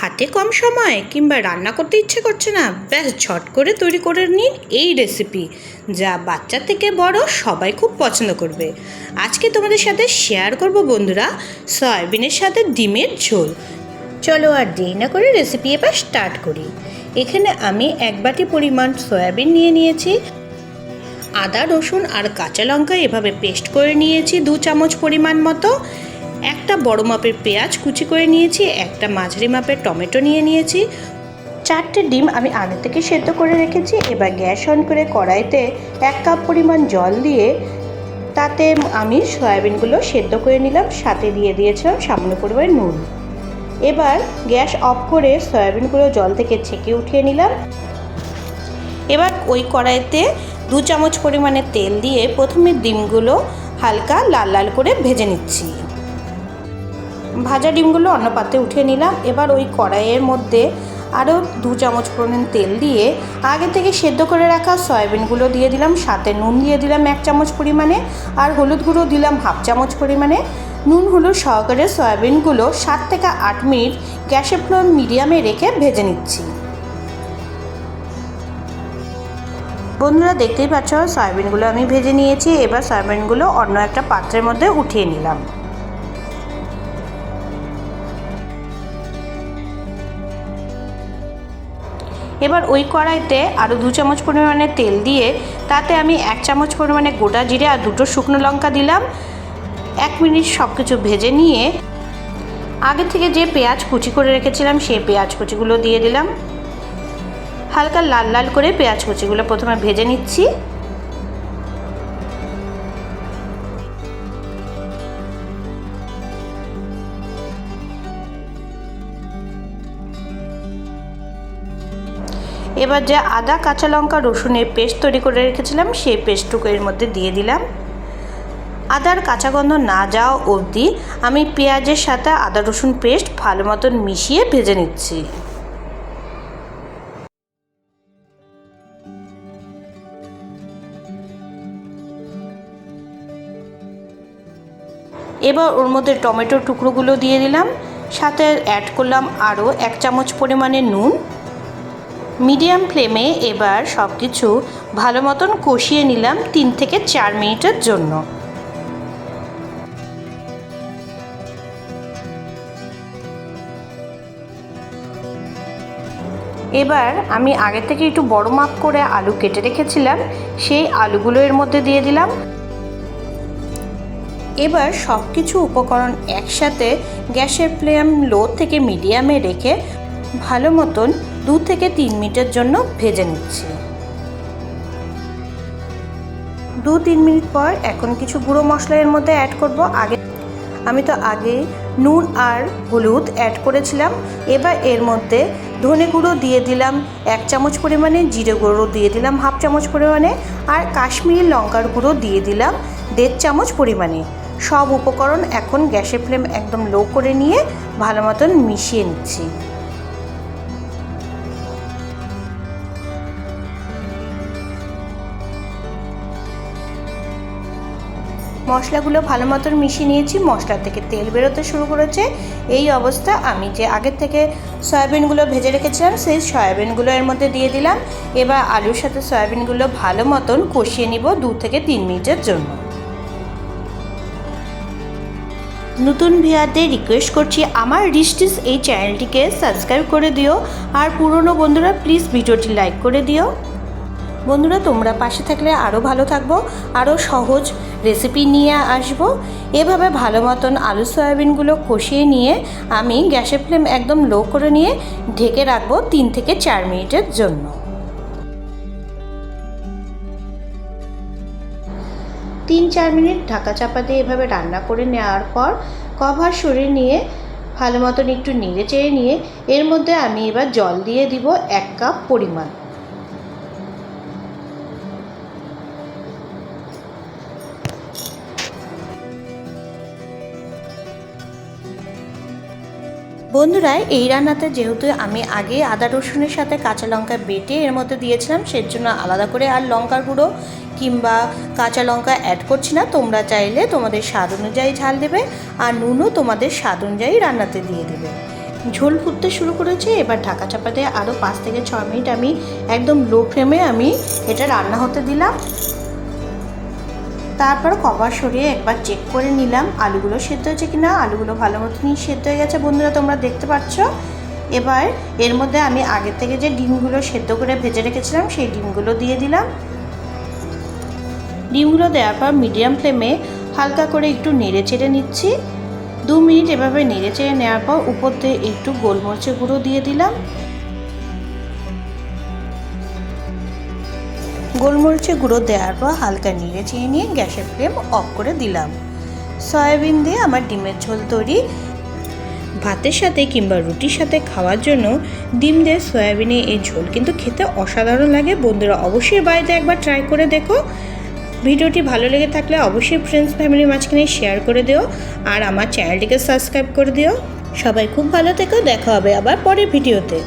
হাতে কম সময় কিংবা রান্না করতে ইচ্ছে করছে না, ব্যাস ঝট করে তৈরি করে নিন এই রেসিপি যা বাচ্চা থেকে বড় সবাই খুব পছন্দ করবে। আজকে তোমাদের সাথে শেয়ার করব বন্ধুরা সয়াবিনের সাথে ডিমের ঝোল। চলো আর দেরি না করে রেসিপি এবার স্টার্ট করি। এখানে আমি এক বাটি পরিমাণ সয়াবিন নিয়ে নিয়েছি। আদা, রসুন আর কাঁচা লঙ্কা এভাবে পেস্ট করে নিয়েছি দু চামচ পরিমাণ মতো। একটা বড় মাপের পেঁয়াজ কুচি করে নিয়েছি, একটা মাঝারি মাপের টমেটো নিয়ে নিয়েছি। চারটে ডিম আমি আগে থেকে সেদ্ধ করে রেখেছি, এবার গ্যাস অন করে কড়াইতে এক কাপ পরিমাণ জল দিয়ে তাতে আমি সয়াবিনগুলো সেদ্ধ করে নিলাম, সাথে দিয়ে দিয়েছিলাম সামান্য পরিমাণ নুন। এবার গ্যাস অফ করে সয়াবিনগুলো জল থেকে ছেঁকে উঠিয়ে নিলাম। এবার ওই কড়াইতে দু চামচ পরিমাণে তেল দিয়ে প্রথমে ডিমগুলো হালকা লাল লাল করে ভেজে নিচ্ছি। ভাজা ডিমগুলো অন্য পাত্রে উঠিয়ে নিলাম। এবার ওই কড়াইয়ের মধ্যে আরও দু চামচ পরিমাণ তেল দিয়ে আগে থেকে সেদ্ধ করে রাখা সয়াবিনগুলো দিয়ে দিলাম, সাথে নুন দিয়ে দিলাম এক চামচ পরিমাণে, আর হলুদ গুঁড়ো দিলাম হাফ চামচ পরিমাণে। নুন হলুদ সহকারে সয়াবিনগুলো সাত থেকে আট মিনিট গ্যাসের ফ্লেম মিডিয়ামে রেখে ভেজে নিচ্ছি। বন্ধুরা, দেখতেই পাচ্ছ, সয়াবিনগুলো আমি ভেজে নিয়েছি। এবার সয়াবিনগুলো অন্য একটা পাত্রের মধ্যে উঠিয়ে নিলাম। এবার ওই কড়াইতে আরও দু চামচ পরিমাণে তেল দিয়ে তাতে আমি এক চামচ পরিমাণে গোটা জিরে আর দুটো শুকনো লঙ্কা দিলাম। এক মিনিট সব কিছু ভেজে নিয়ে আগে থেকে যে পেঁয়াজ কুচি করে রেখেছিলাম সেই পেঁয়াজ কুচিগুলো দিয়ে দিলাম। হালকা লাল লাল করে পেঁয়াজ কুচিগুলো প্রথমে ভেজে নিচ্ছি। এবার যে আদা, কাঁচা লঙ্কা, রসুনের পেস্ট তৈরি করে রেখেছিলাম, সেই পেস্টটুকু এর মধ্যে দিয়ে দিলাম। আদার কাঁচা গন্ধ না যাওয়া অবধি আমি পেঁয়াজের সাথে আদা, রসুন পেস্ট ভালো মতন মিশিয়ে ভেজে নিচ্ছি। এবার ওর মধ্যে টমেটোর টুকরোগুলো দিয়ে দিলাম, সাথে অ্যাড করলাম আরও এক চামচ পরিমাণে নুন। মিডিয়াম ফ্লেমে এবার সব কিছু ভালো মতন কষিয়ে নিলাম তিন থেকে চার মিনিটের জন্য। এবার আমি আগে থেকে একটু বড় মাপ করে আলু কেটে রেখেছিলাম, সেই আলুগুলো এর মধ্যে দিয়ে দিলাম। এবার সব কিছু উপকরণ একসাথে গ্যাসের ফ্লেম লো থেকে মিডিয়ামে রেখে ভালো মতন দু থেকে তিন মিনিটের জন্য ভেজে নিচ্ছি। দু তিন মিনিট পর এখন কিছু গুঁড়ো মশলা এর মধ্যে অ্যাড করব। আগে আমি তো আগে নুন আর হলুদ অ্যাড করেছিলাম। এবার এর মধ্যে ধনে গুঁড়ো দিয়ে দিলাম এক চামচ পরিমাণে, জিরে গুঁড়ো দিয়ে দিলাম হাফ চামচ পরিমাণে আর কাশ্মীরি লঙ্কার গুঁড়ো দিয়ে দিলাম দেড় চামচ পরিমাণে। সব উপকরণ এখন গ্যাসের ফ্লেম একদম লো করে নিয়ে ভালো মতন মিশিয়ে নিচ্ছি। মশলাগুলো ভালো মতন মিশিয়ে নিয়েছি, মশলা থেকে তেল বেরোতে শুরু করেছে। এই অবস্থা আমি যে আগের থেকে সয়াবিনগুলো ভেজে রেখেছিলাম, সেই সয়াবিনগুলো এর মধ্যে দিয়ে দিলাম। এবার আলুর সাথে সয়াবিনগুলো ভালো মতন কষিয়ে নিব দু থেকে তিন মিনিটের জন্য। নতুন ভিয়ারদের রিকোয়েস্ট করছি, আমার রিস্টিস এই চ্যানেলটিকে সাবস্ক্রাইব করে দিও। আর পুরনো বন্ধুরা প্লিজ ভিডিওটি লাইক করে দিও। বন্ধুরা, তোমরা পাশে থাকলে আরও ভালো থাকব আরও সহজ রেসিপি নিয়ে আসব। এভাবে ভালো মতন আলু সয়াবিনগুলো কষিয়ে নিয়ে আমি গ্যাসের ফ্লেম একদম লো করে নিয়ে ঢেকে রাখব তিন থেকে চার মিনিটের জন্য। তিন চার মিনিট ঢাকা চাপা দিয়ে এভাবে রান্না করে নেওয়ার পর কভার সরিয়ে নিয়ে ভালো মতন একটু নেড়ে চেড়ে নিয়ে এর মধ্যে আমি এবার জল দিয়ে দিব এক কাপ পরিমাণ। বন্ধুরা, এই রান্নাতে যেহেতু আমি আগে আদা রসুনের সাথে কাঁচা লঙ্কা বেটে এর মধ্যে দিয়েছিলাম সের জন্য আলাদা করে আর লঙ্কার গুঁড়ো কিংবা কাঁচা লঙ্কা অ্যাড করছি না। তোমরা চাইলে তোমাদের স্বাদ অনুযায়ী ঝাল দেবে আর নুনও তোমাদের স্বাদ অনুযায়ী রান্নাতে দিয়ে দেবে। ঝোল ফুটতে শুরু করেছে, এবার ঢাকা চাপা দিয়ে আরও পাঁচ থেকে ছ মিনিট আমি একদম লো ফ্লেমে আমি এটা রান্না হতে দিলাম। তারপর কভার সরিয়ে একবার চেক করে নিলাম, আলুগুলো সেদ্ধ হয়েছে কি না আলুগুলো ভালো মতনই সেদ্ধ হয়ে গেছে। বন্ধুরা, তোমরা দেখতে পাচ্ছ? এবার এর মধ্যে আমি আগে থেকে যে ডিমগুলো সেদ্ধ করে ভেজে রেখেছিলাম, সেই ডিমগুলো দিয়ে দিলাম। ডিমগুলো দেওয়ার পর মিডিয়াম ফ্লেমে হালকা করে একটু নেড়ে চেড়ে নিচ্ছি। দু মিনিট এভাবে নেড়ে চেড়ে নেওয়ার পর উপর দিয়ে একটু গোলমরিচের গুঁড়ো দিয়ে দিলাম। গোলমরিচের গুঁড়ো দেওয়ার পর হালকা নেড়ে চেড়ে নিয়ে গ্যাসের ফ্লেম অফ করে দিলাম। সয়াবিন দিয়ে আমার ডিমের ঝোল তৈরি। ভাতের সাথে কিংবা রুটির সাথে খাওয়ার জন্য ডিম দিয়ে সয়াবিনে এই ঝোল কিন্তু খেতে অসাধারণ লাগে। বন্ধুরা অবশ্যই বাড়িতে একবার ট্রাই করে দেখো। ভিডিওটি ভালো লেগে থাকলে অবশ্যই ফ্রেন্ডস ফ্যামিলির মাঝখানে শেয়ার করে দিও আর আমার চ্যানেলটিকে সাবস্ক্রাইব করে দিও। সবাই খুব ভালো থেকো। দেখা হবে আবার পরের ভিডিওতে।